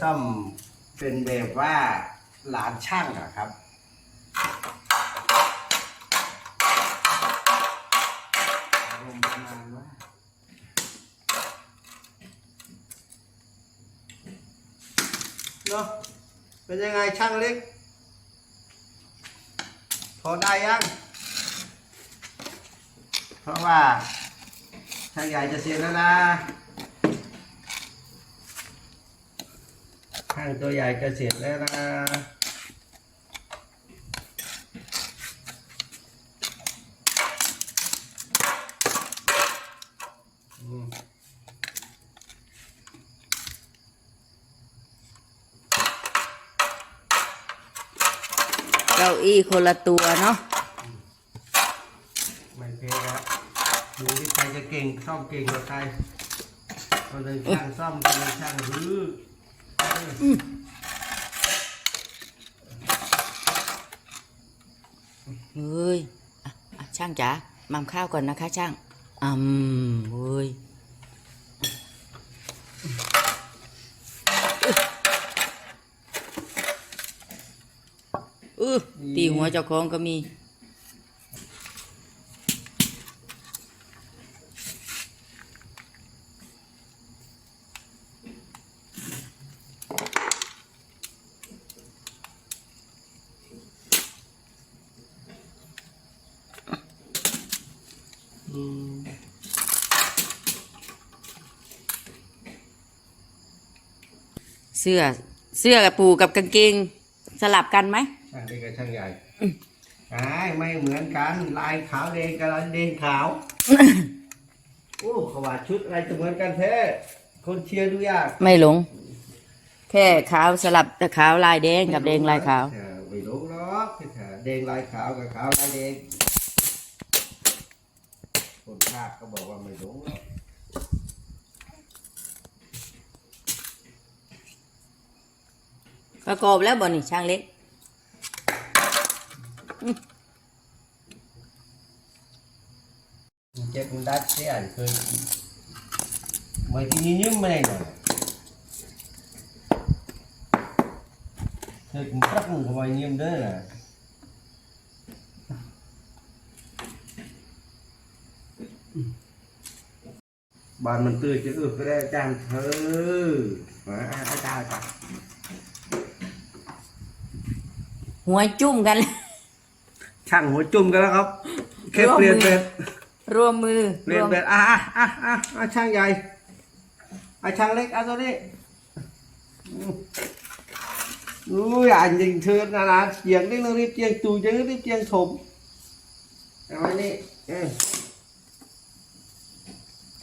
ซ่อมเป็นแบบว่าหลานช่างอะครับอารมณ์ประมาณว่าเนาะเป็นยังไงช่างเล็ก พอได้ยัง เพราะว่าช่างใหญ่จะเสร็จแล้วนะช่าง ตัวใหญ่จะเสร็จแล้วนะอืมเก้าอี้คนละตัวเนาะไม่เพครับดูที่ใครจะเก่งซ่อมเก่งกว่าใครคนหนึ่งช่างซ่อมคนหนึ่งช่างรื้ออ เฮ้ยอะอะช่างจ๋ามัมข้าวก่อนนะคะช่างอืมเฮ้ยอือตีหัวเจ้าของก็มี เสื้อเสื้อกับปูกับกางเกงสลับกันไหมช่างเล็กกับช่างใหญ่ใช่ไม่เหมือนกัน ลายขาวแดงกับลายแดงขาวโอ้ขวาดชุดอะไรจะเหมือนกันแท้คนเชียร์ดูยากไม่หลง แค่ขาวสลับแต่ขาวลายแดงกับแดงลายขาวเออไม่รู้หรอกแดงลายขาวกับขาวลายแดง คนภาคก็บอกว่าไม่รู้หรอกประกอบแล้วบ่นี่ช่างเล็กเจ็บมันดัดเสียเคยไม่ที่ยืมไม่ได้หน่อยเคยกินตักมันก็ไม่ยืมเด้อนะ บ้านมันตื้อจะอึบก็ได้อาจารย์เธอมาอาจารย์อาจารย์หัวจุ่มกันช่างหัวจุ่มกันแล้วครับแค่เปลี่ยนเป็นรวมมือเปลี่ยนรวมเป็นอะอะอะอะอะช่างใหญ่อะช่างเล็กอะตัวนี้อืมอุ้ยอ่านยิงเธอนานาเสียงนี่เรารีบเจียงตูยังรีบเจียงถมเอาไว้นี่เออ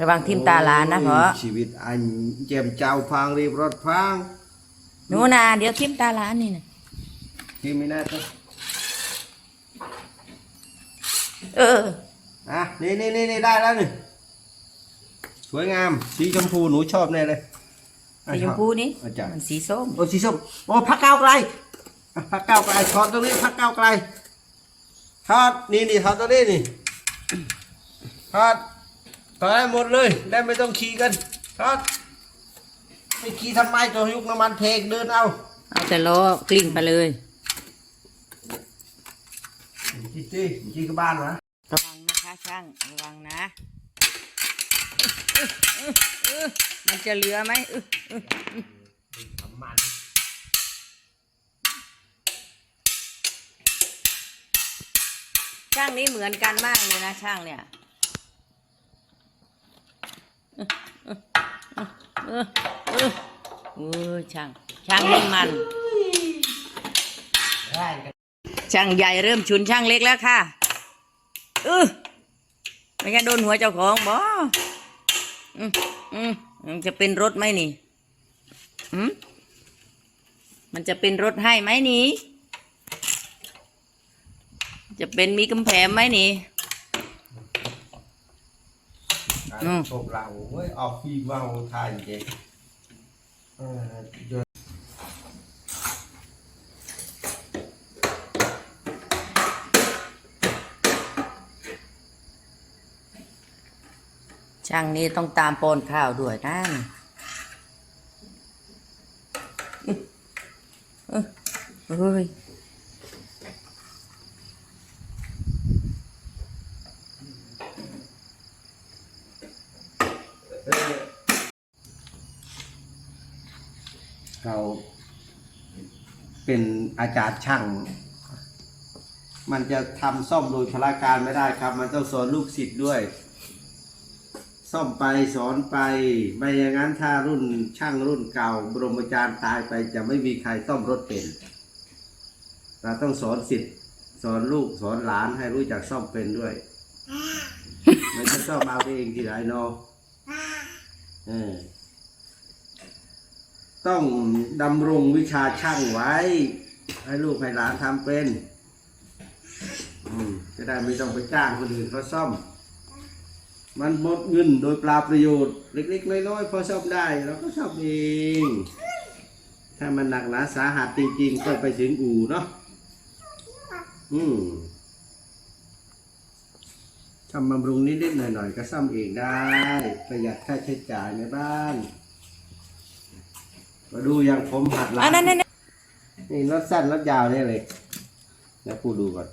ระวังทิ่มตาหลานนะเพราะโอ้ยชีวิตอันเจ็มเจ้าพังรีบรถพังหนูนาเดี๋ยวทิ่มตาหลานนี่นะที่ไม่น่าจะเอออะนี่นี่นี่นี่ได้แล้วนี่สวยงาม สีชมพูหนูชอบแน่เลยอะสีชมพูนี่อาจารย์มันสีส้มโอ้สีส้มโอ้พักก้าวไกลอะพักก้าวไกลถอดตรงนี้พักก้าวไกลถอดนี่นี่ถอดตรงนี้นี่ถอด ถอดให้หมดเลย ได้ไม่ต้องขี่กันถอดไม่ขี่ทำไมตัวยุกน้ำมันเพกเดินเอา เอาแต่ล้อกลิ้งไปเลยจีจีจีกับบ้านวะระวังนะคะช่างระวังนะมันจะเหลือไหมอึ๊ะทำมันช่างนี้เหมือนกันมากเลยนะช่างเนี่ย เออเออเออช่าง ช่างนี่มัน ช่างใหญ่เริ่มชุนช่างเล็กแล้วค่ะเออไม่ใช่โดนหัวเจ้าของบออืมอืมจะเป็นรถไหมนี่อืมมันจะเป็นรถให้ไหมนี่ จะเป็นมีกำแพงไหมนี่ อืมตบเราเว้ยออกฟีเมาทายเจ๊เออช่างนี้ต้องตามปนข้าวด้วยนะเฮ้ย เราเป็นอาจารย์ช่าง มันจะทำซ่อมโดยพละการไม่ได้ครับ มันต้องสอนลูกศิษย์ด้วย ซ่อมไปสอนไป ไม่อย่างนั้นถ้ารุ่นช่างรุ่นเก่า บรมอาจารย์ตายไปจะไม่มีใครซ่อมรถเป็น เราต้องสอนศิษย์สอนลูกสอนหลานให้รู้จักซ่อมเป็นด้วย ไม่ใช่ซ่อมเอาเองที่ไหนเนาะ ต้องดำรงวิชาช่างไว้ ให้ลูกให้หลานทำเป็นจะได้ไม่ต้องไปจ้างคนอื่นเขาซ่อม มันหมดเงินโดยปลาประโยชน์ เล็กๆน้อยๆพอซ่อมได้เราก็ซ่อมเอง ถ้ามันหนักหนาสาหัสจริงๆก็ไปถึงอู่เนาะอืม ทำบำรุงนิดๆหน่อยๆก็ซ่อมเองได้ ประหยัดค่าใช้จ่ายในบ้าน มาดูอย่างผมหัดหลัอันนั้นนั่นนี่รถสั้นรถยาวเนี่ยเลยแล้วปูดูก่อน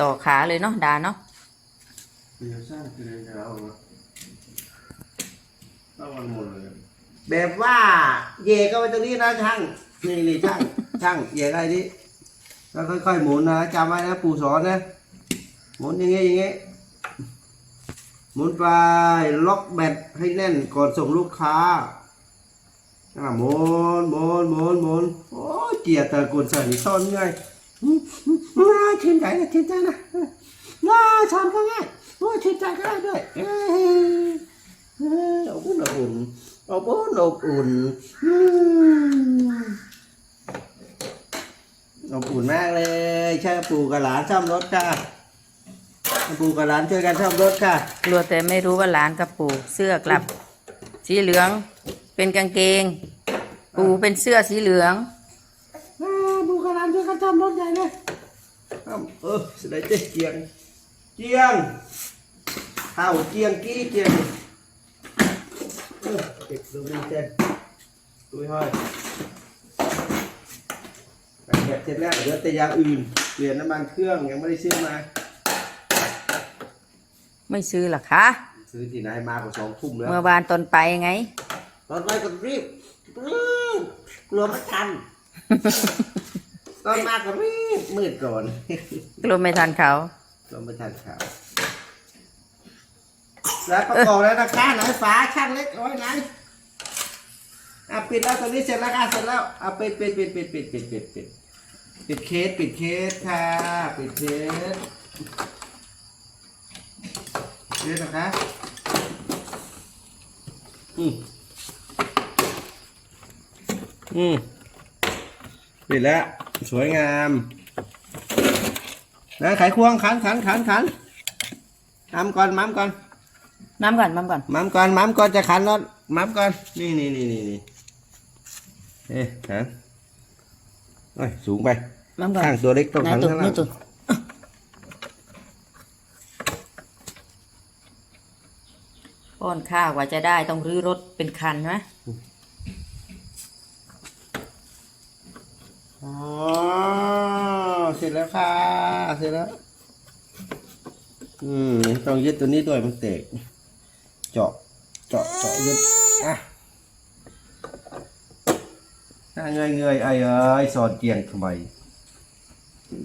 ต่อขาเลยเนาะดาเนาะรถสั้นคืออะไรเอาต้องมันหมดเลย แบบว่า เย่ก็ไปตรงนี้นะช่างนี่นี่ช่างช่างเย่อะไรนี่แล้วค่อยๆหมุนนะจำไว้นะปู่สอนนะ หมุนอย่างเงี้ยอย่างเงี้ยหมุนไปล็อกแบตให้แน่นก่อนส่งลูกค้าอะหมุนหมุนหมุนหมุนโอ้เกียร์ตะกุนใส่ซ่อนง่ายน่าชื่นใจนะชื่นใจนะน่าสอนก็ง่ายโอ้ชื่นใจก็ได้ด้วยเอ้ยเอ้ยอบอุ่นอบอุ่นอบอุ่นอบอุ่นอบอุ่นมากเลยใช่ปู่กับหลานซ่อมรถค่ะ ปู่กับหลานช่วยกันซ่อมรถค่ะกลัวแต่ไม่รู้ว่าหลานกับปู่เสื้อกลับ สีเหลือง เป็นกางเกง ปู่เป็นเสื้อสีเหลืองอ่าบุกการานช่วยกันทำรถใหญ่เลยอ้าวเออสไลด์เจ๊เจียงเจียงข้าวเจียงกี้เจียงเออเด็กดูนี่เจ๊ดูให้ห้อยไปแกะเสร็จแล้วเหลือแต่อยางอื่น เปลี่ยนน้ำมันเครื่องยังไม่ได้ซื้อมา ไม่ซื้อหรอคะ ซื้อที่ไหนมากว่าสองทุ่มแล้วเมื่อวานตอนไปไง ตอนไปก็รีบรีบกลัวไม่ทัน ตอนมาก็รีบมืดก่อนกลัวไม่ทันเขาเราไม่ทันข่าวแล้วประกอบแล้วนะคะไหนฝาช่างเล็กเอาไว้ไหนอะปิดแล้วตอนนี้เสร็จแล้วค่ะเสร็จแล้วอะปิดปิดปิดปิดปิดปิดปิดปิดปิดเคสปิดเคสค่ะปิดเคส เคสนะคะอืมอืมปิดแล้ว สวยงามนะไขควงขันขันขันขันมัมก่อนมัมก่อนน้ำก่อนน้ำก่อนมัมก่อนมัมก่อนจะขันรถมัมก่อน นี่นี่นี่นี่นี่เอ๊ะขันโอ้ยสูงไปน้ำก่อนข้างตัวเล็กต้องไหนขันตัวข้างล่านี่ง ตัว ป้อนข้าวกว่าจะได้ต้องรื้อรถเป็นคันใช่ไหมอ๋อเสร็จแล้วค่ะ เสร็จแล้ว อืมต้องยึดตัวนี้ด้วยมันเตกเจาะ เจาะ เจาะยึด อะเงยเงยไอ้เอ้ยสอนเกียงทำไม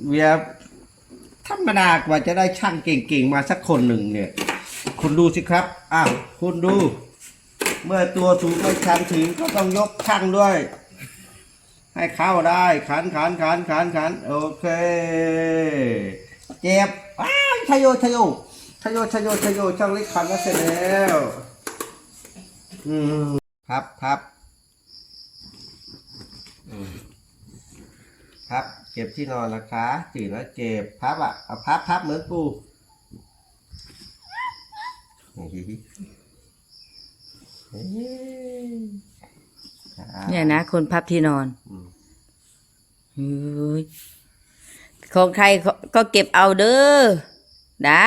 เวียธรรมดากว่าจะได้ช่างเก่งๆมาสักคนหนึ่งเนี่ย คุณดูสิครับอ้าวคุณดู เมื่อตัวสูงไม่ชันถึงก็ต้องยกช่างด้วย ให้เข้าได้ขันขันขันขันขันโอเค เจ็บอ้าวชยโยชยโยชยโยชยโยชยโยช่างเล็กขันแล้วเสร็จแล้วอืมพับพับพับเก็บที่นอนนะคะตื่นแล้วเจ็บพับอะเอาพับพับเหมือนปู เฮ้ยเฮ้ยอ่าเนี่ยนะ คนพับที่นอนอืมเฮ้ยของใครก็เก็บเอาเด้อดา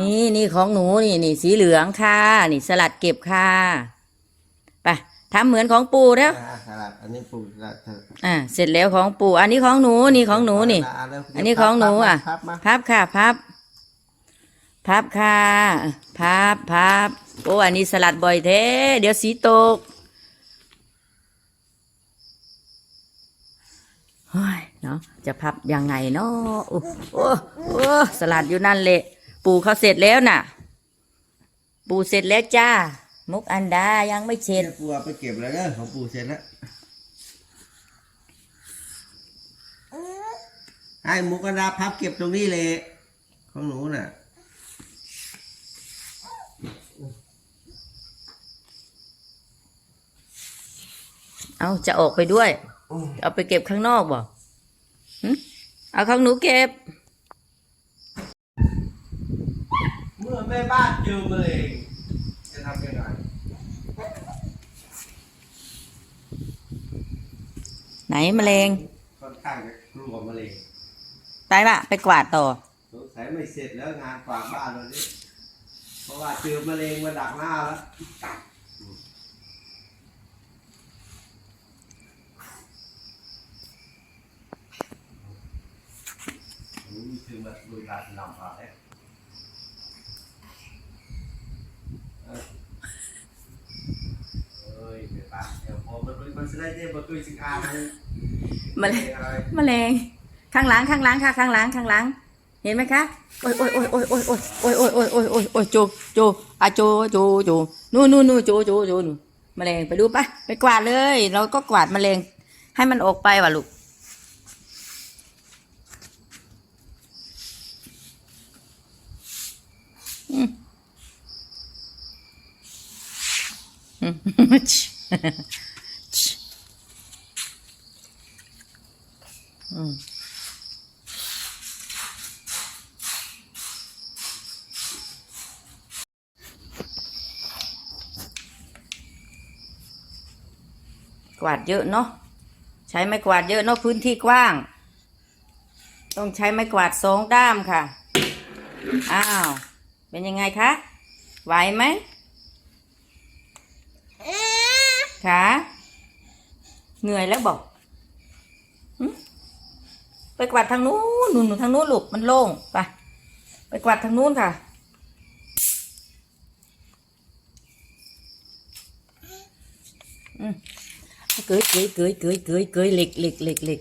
นี่นี่ของหนูนี่นี่สีเหลืองค่ะ นี่สลัดเก็บค่ะไปทำเหมือนของปูแล้วอ่าสลัดอันนี้ปูสลัดเถอะอ่าเสร็จแล้วของปู่อันนี้ของหนูนี่ของหนูนี่ะเร็วอันนี้ของหนูอะ พับมาพับค่ะพับ พับค่ะ พับพับโอ้อันนี้สลัดบ่อยแท้ เดี๋ยวสีตกเฮ้ยเนาะจะพับยังไงเนาะโอ้โอ้โอ้สลัดอยู่นั่นแหละปู่เขาเสร็จแล้วน่ะ ปู่เสร็จแล้วจ้า มุกอันดายังไม่เสร็จเดี๋ยวปูเอาไปเก็บแล้วเด้อของปูเสร็จแล้วให้มุกกระดาพับเก็บตรงนี้เลยของหนูน่ะ เอาจะออกไปด้วย เอาไปเก็บข้างนอกบ่หึเอาของหนูเก็บ เมื่อแม่บ้านเจอมะเร็งจะทำยังไงไหนแมลงค่อนข้างจะกลัวมะเร็งไปปะไปกวาดต่อสงสัยไม่เสร็จแล้วงานฝากบ้านเรานี้เพราะว่าเจอมะเร็งมาดักหน้าแล้ว นี่คือมาดูการนำพาแล้วเอ้ยไม่ปากเดี๋ยวพอมันมันจะได้เจ๊มาคุยสิงอามันแมลงอะไรแมลงข้างหลังข้างหลังค่ะข้างหลังข้างหลัง เห็นไหมคะโอ้ยโอ้ยโอ้ยโอ้ยโอ้ยโอ้ยโอ้ยโอ้ยโอ้ยโอ้ยโอ้ยโอ้ยโจโจอะโจโจโจนู่นนู่นนู่นโจโจโจนู่นแมลงไปดูไปไปกวาดเลย เราก็กวาดแมลงให้มันออกไปว่ะลูก อืมกวาดเยอะเนาะใช้ไม้กวาดเยอะเนาะพื้นที่กว้าง ต้องใช้ไม้กวาดสองด้ามค่ะ อ้าว เป็นยังไงคะ ไหวไหม ขาเหนื่อยแล้วบอกไปกวาดทางนู้นหนุนทางนู้นลูกมันโล่งไปไปกวาดทางนู้นค่ะ อืมเกยเกยเกยเกยเกยเกยเหล็กเหล็กเหล็กเหล็ก